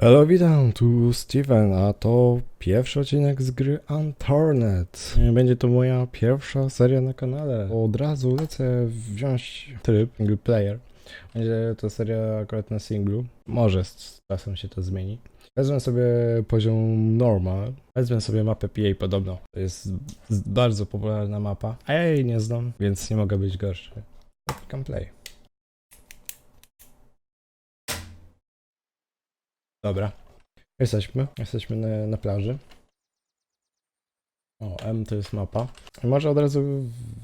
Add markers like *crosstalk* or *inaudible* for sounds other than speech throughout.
Hello, witam, tu Steven, a to pierwszy odcinek z gry Unturned. Będzie to moja pierwsza seria na kanale. Od razu lecę wziąć tryb single player. Będzie to seria akurat na singlu. Może z czasem się to zmieni. Wezmę sobie poziom normal. Wezmę sobie mapę PA podobno. To jest bardzo popularna mapa. A ja jej nie znam, więc nie mogę być gorszy. Klikam play. Dobra. Jesteśmy. Jesteśmy na, na plaży. O, M to jest mapa. Może od razu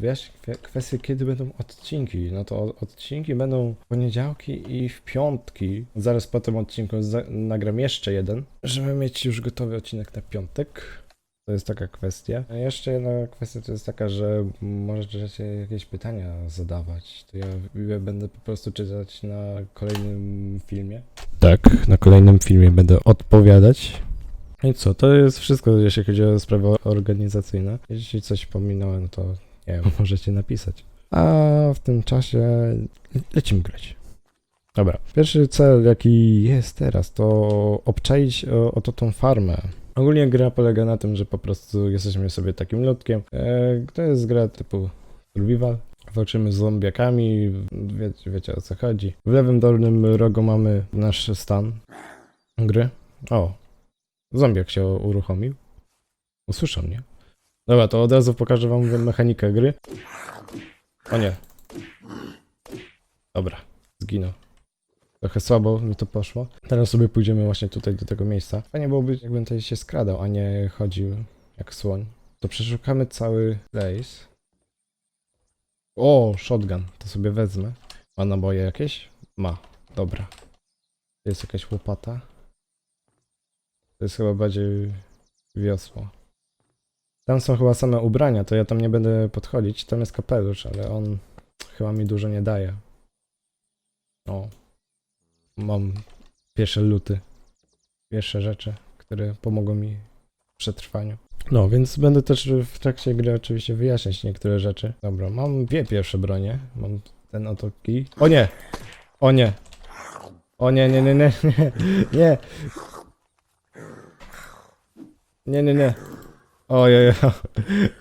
wiesz kwe- kwestię, kiedy będą odcinki. No to odcinki będą w poniedziałki i w piątki. Zaraz po tym odcinku nagram jeszcze jeden, żeby mieć już gotowy odcinek na piątek. To jest taka kwestia. A jeszcze jedna kwestia to jest taka, że możecie jakieś pytania zadawać. To ja, będę po prostu czytać na kolejnym filmie. Tak, na kolejnym filmie będę odpowiadać. I co, to jest wszystko, jeśli chodzi o sprawy organizacyjne. Jeśli coś pominąłem, to nie wiem, *laughs* możecie napisać. A w tym czasie lecimy grać. Dobra, pierwszy cel, jaki jest teraz, to obczaić o, oto tą farmę. Ogólnie gra polega na tym, że po prostu jesteśmy sobie takim ludkiem. E, to jest gra typu survival. Walczymy z zombiakami, wie, wiecie o co chodzi. W lewym dolnym rogu mamy nasz stan gry. O, zombiak się uruchomił. Usłyszał mnie. Dobra, to od razu pokażę wam mechanikę gry. O nie. Dobra, zginął. Trochę słabo mi to poszło. Teraz sobie pójdziemy właśnie tutaj do tego miejsca. Fajnie byłoby, jakbym tutaj się skradał, a nie chodził jak słoń. To przeszukamy cały place. O, shotgun. To sobie wezmę. Ma naboje jakieś? Ma. Dobra. Jest jakaś łopata. To jest chyba bardziej wiosło. Tam są chyba same ubrania, to ja tam nie będę podchodzić. Tam jest kapelusz, ale on chyba mi dużo nie daje. O. Mam pierwsze luty. Pierwsze rzeczy, które pomogą mi w przetrwaniu. No, więc będę też w trakcie gry oczywiście wyjaśniać niektóre rzeczy. Dobra, mam dwie pierwsze bronie. Mam ten oto kij. O nie! O nie! O nie, nie, nie, nie, nie, nie! Nie, nie, nie.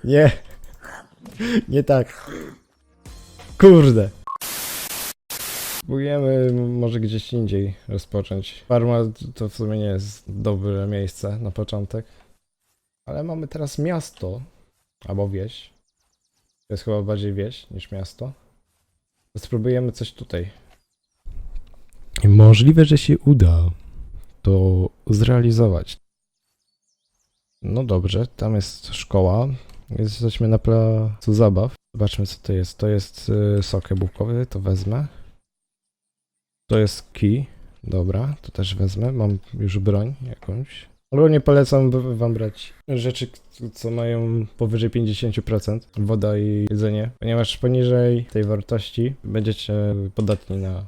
Nie. Nie tak. Kurde. Spróbujemy może gdzieś indziej rozpocząć. Farma to w sumie nie jest dobre miejsce na początek. Ale mamy teraz miasto. Albo wieś. To jest chyba bardziej wieś niż miasto. To spróbujemy coś tutaj. Możliwe, że się uda to zrealizować. No dobrze, tam jest szkoła. Jesteśmy na placu zabaw. Zobaczmy co to jest. To jest y, sok jabłkowy, to wezmę. To jest key. Dobra, to też wezmę. Mam już broń jakąś. Ogólnie polecam w- wam brać rzeczy, co mają powyżej 50%. Woda i jedzenie. Ponieważ poniżej tej wartości będziecie podatni na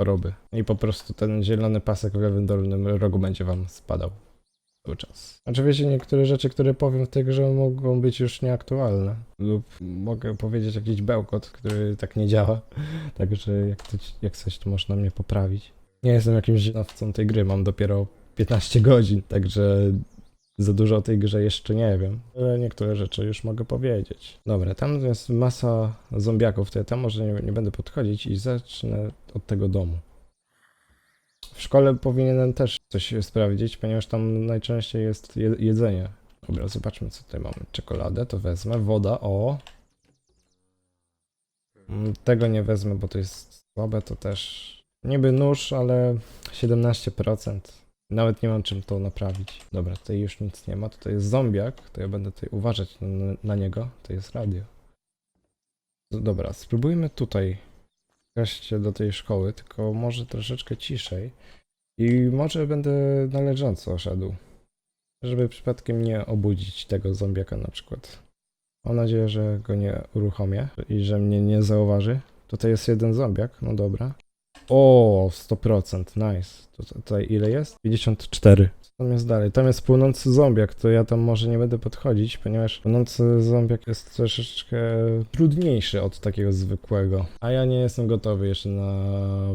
choroby. I po prostu ten zielony pasek w lewym dolnym rogu będzie wam spadał cały czas. Oczywiście niektóre rzeczy, które powiem w tej grze mogą być już nieaktualne. Lub mogę powiedzieć jakiś bełkot, który tak nie działa. *laughs* Także jak, to, jak coś, to można mnie poprawić. Nie jestem jakimś znawcą tej gry, mam dopiero 15 godzin, także za dużo o tej grze jeszcze nie wiem. Ale niektóre rzeczy już mogę powiedzieć. Dobra, tam jest masa zombiaków, to ja tam może nie, nie będę podchodzić i zacznę od tego domu. Szkole powinienem też coś sprawdzić, ponieważ tam najczęściej jest je jedzenie. Dobra, zobaczmy co tutaj mamy. Czekoladę to wezmę, woda, o. Mm, Tego nie wezmę, bo to jest słabe, to też niby nóż, ale 17%. Nawet nie mam czym to naprawić. Dobra, tutaj już nic nie ma. Tutaj jest zombiak, to ja będę tutaj uważać na, na niego. To jest radio. No Dobra, spróbujmy tutaj wejść do tej szkoły, tylko może troszeczkę ciszej. I może będę należąco szedł. Żeby przypadkiem nie obudzić tego zombiaka na przykład. Mam nadzieję, że go nie uruchomię i że mnie nie zauważy. Tutaj jest jeden zombiak, no dobra. O, 100%, nice. Tutaj ile jest? 54. Co tam jest dalej? Tam jest płynący zombiak, to ja tam może nie będę podchodzić, ponieważ płynący zombiak jest troszeczkę trudniejszy od takiego zwykłego. A ja nie jestem gotowy jeszcze na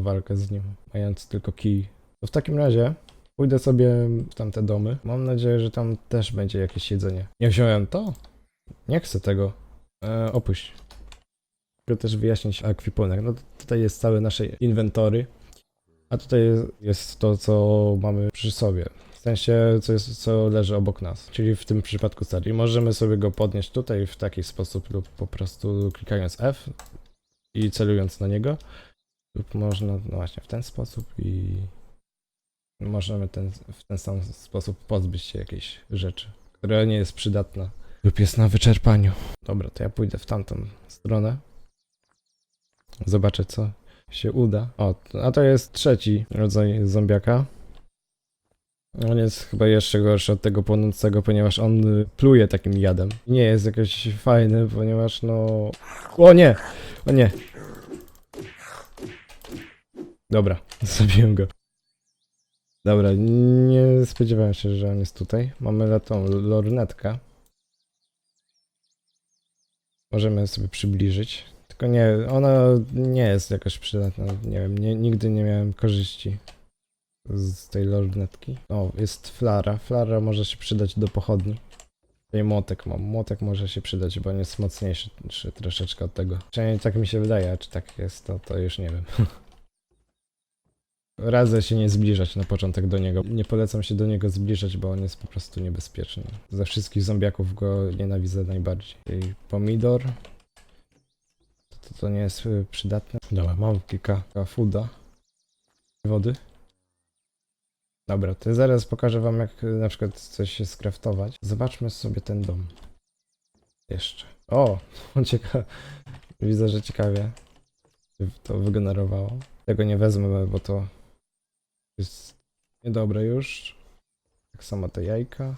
walkę z nim, mając tylko kij. To w takim razie Pójdę sobie w tamte domy. Mam nadzieję, że tam też będzie jakieś jedzenie. Nie wziąłem to? Nie chcę tego. E, opuść. Chcę też wyjaśnić akwipunek. No tutaj jest całe nasze inwentory. A tutaj jest, to, co mamy przy sobie. W sensie, co, jest, co leży obok nas. Czyli w tym przypadku serii. Możemy sobie go podnieść tutaj w taki sposób lub po prostu klikając F i celując na niego. Lub można, no właśnie, w ten sposób i możemy ten, w ten sam sposób pozbyć się jakiejś rzeczy, która nie jest przydatna lub jest na wyczerpaniu. Dobra, to ja pójdę w tamtą stronę. Zobaczę, co się uda. O, a to jest trzeci rodzaj zombiaka. On jest chyba jeszcze gorszy od tego płonącego, ponieważ on pluje takim jadem. Nie jest jakoś fajny, ponieważ no... O nie! O nie! Dobra, *laughs* zabiłem go. Dobra, nie spodziewałem się, że on jest tutaj. Mamy tą lornetkę. Możemy sobie przybliżyć. Tylko nie, ona nie jest jakoś przydatna. Nie wiem, nie, nigdy nie miałem korzyści z tej lornetki. O, jest flara. Flara może się przydać do pochodni. Tutaj młotek mam. Młotek może się przydać, bo on jest mocniejszy troszeczkę od tego. Przynajmniej tak mi się wydaje, a czy tak jest, to, to już nie wiem. *laughs* Radzę się nie zbliżać na początek do niego. Nie polecam się do niego zbliżać, bo on jest po prostu niebezpieczny. Ze wszystkich zombiaków go nienawidzę najbardziej. Pomidor. To, to nie jest y, przydatne. Dobra, mam kilka fooda. Wody. Dobra, to zaraz pokażę wam jak y, na przykład coś się skraftować. Zobaczmy sobie ten dom. Jeszcze. O, *laughs* ciekawe. Widzę, że ciekawie to wygenerowało. Tego nie wezmę, bo to jest niedobre już. Tak samo te jajka.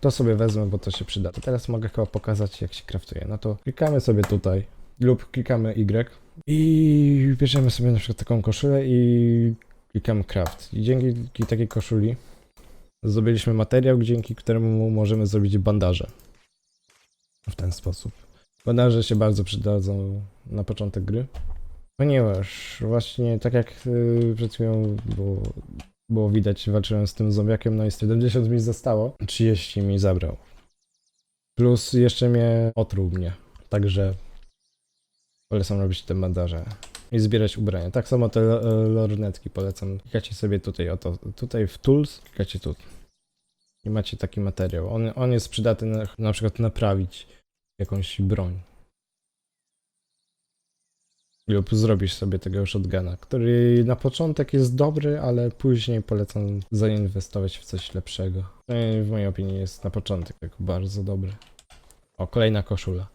To sobie wezmę, bo to się przyda. Teraz mogę chyba pokazać, jak się kraftuje. No to klikamy sobie tutaj lub klikamy Y i bierzemy sobie na przykład taką koszulę i klikamy craft. I dzięki takiej koszuli zdobyliśmy materiał, dzięki któremu możemy zrobić bandaże. W ten sposób. Bandaże się bardzo przydadzą na początek gry. Ponieważ właśnie tak jak yy, przed chwilą było, było widać, walczyłem z tym zombiakiem, no i 70 mi zostało, 30 mi zabrał. Plus jeszcze mnie otruł mnie, także polecam robić te bandaże i zbierać ubrania. Tak samo te lo- lornetki polecam. Klikacie sobie tutaj oto, tutaj w tools, klikacie tu. I macie taki materiał. On, on jest przydatny na, na przykład naprawić jakąś broń lub zrobisz sobie tego shotguna, który na początek jest dobry, ale później polecam zainwestować w coś lepszego. Przynajmniej W mojej opinii jest na początek bardzo dobry. O, kolejna koszula.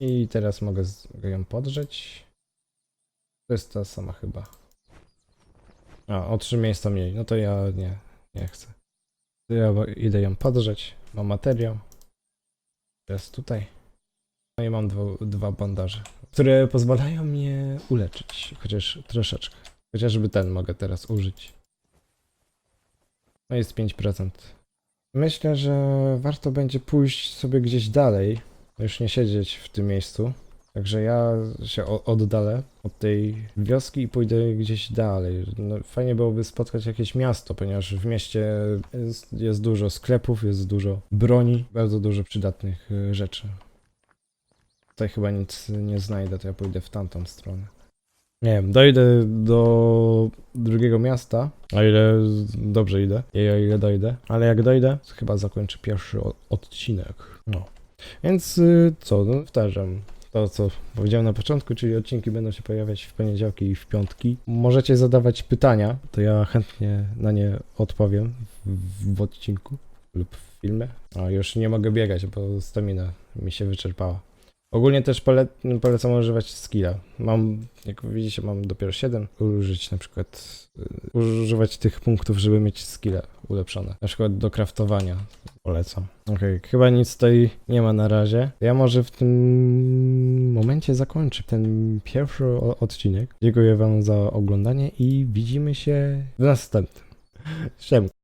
I teraz mogę, ją podrzeć. To jest ta sama chyba. A, o trzy miejsca mniej. No to ja nie, nie chcę. Ja idę ją podrzeć. Mam materiał. Teraz tutaj. No i mam dwa, dwa bandaże które pozwalają mnie uleczyć, chociaż troszeczkę. Chociażby ten mogę teraz użyć. No jest 5%. Myślę, że warto będzie pójść sobie gdzieś dalej, już nie siedzieć w tym miejscu. Także ja się oddalę od tej wioski i pójdę gdzieś dalej. No, fajnie byłoby spotkać jakieś miasto, ponieważ w mieście jest, jest dużo sklepów, jest dużo broni, bardzo dużo przydatnych y, rzeczy. Tutaj chyba nic nie znajdę, to ja pójdę w tamtą stronę. Nie wiem, dojdę do drugiego miasta, o ile dobrze idę, i o ile dojdę, ale jak dojdę, to chyba zakończę pierwszy odcinek. No. Więc y, co, no powtarzam to, co powiedziałem na początku, czyli odcinki będą się pojawiać w poniedziałki i w piątki. Możecie zadawać pytania, to ja chętnie na nie odpowiem w, w odcinku lub w filmie. A już nie mogę biegać, bo stamina mi się wyczerpała. Ogólnie też pole polecam używać skilla. Mam, jak widzicie, mam dopiero 7. Użyć na przykład, y, używać tych punktów, żeby mieć skille ulepszone. Na przykład do craftowania polecam. Okej, chyba nic tutaj nie ma na razie. Ja może w tym momencie zakończę ten pierwszy odcinek. Dziękuję wam za oglądanie i widzimy się w następnym. *laughs* Siemka.